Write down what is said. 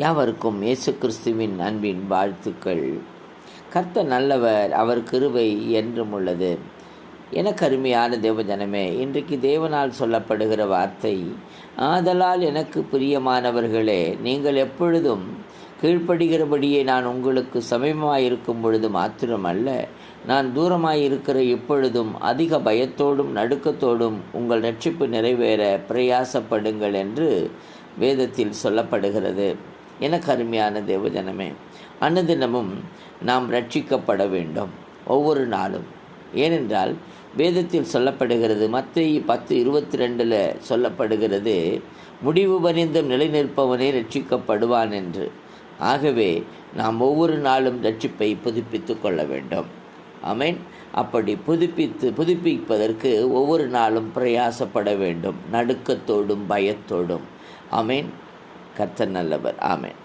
யாவருக்கும் இயேசு கிறிஸ்துவின் அன்பின் வாழ்த்துக்கள். கர்த்த நல்லவர் அவர் கிருவை என்றும் உள்ளது. எனக்கு அருமையான தேவஜனமே இன்றைக்கு தேவனால் சொல்லப்படுகிற வார்த்தை ஆதலால் எனக்கு பிரியமானவர்களே நீங்கள் எப்பொழுதும் கீழ்ப்படுகிறபடியே நான் உங்களுக்கு சமீபமாயிருக்கும் பொழுது மாத்திரமல்ல நான் தூரமாயிருக்கிற இப்பொழுதும் அதிக பயத்தோடும் நடுக்கத்தோடும் உங்கள் ரட்சிப்பு நிறைவேற பிரயாசப்படுங்கள் என்று வேதத்தில் சொல்லப்படுகிறது. எனக்கு அருமையான தேவஜனமே அன்னதினமும் நாம் ரட்சிக்கப்பட வேண்டும். ஒவ்வொரு நாளும். ஏனென்றால் வேதத்தில் சொல்லப்படுகிறது மத்திய பத்து இருபத்தி ரெண்டில் சொல்லப்படுகிறது முடிவு பணிந்தும் நிலை நிற்பவனே ரட்சிக்கப்படுவான் என்று. ஆகவே நாம் ஒவ்வொரு நாளும் ரட்சிப்பை புதுப்பித்து கொள்ள வேண்டும். அமேன் அப்படி புதுப்பித்து புதுப்பிப்பதற்கு ஒவ்வொரு நாளும் பிரயாசப்பட வேண்டும். நடுக்கத்தோடும் பயத்தோடும். அமேன் கர்த்தர் நல்லவர். ஆமேன்.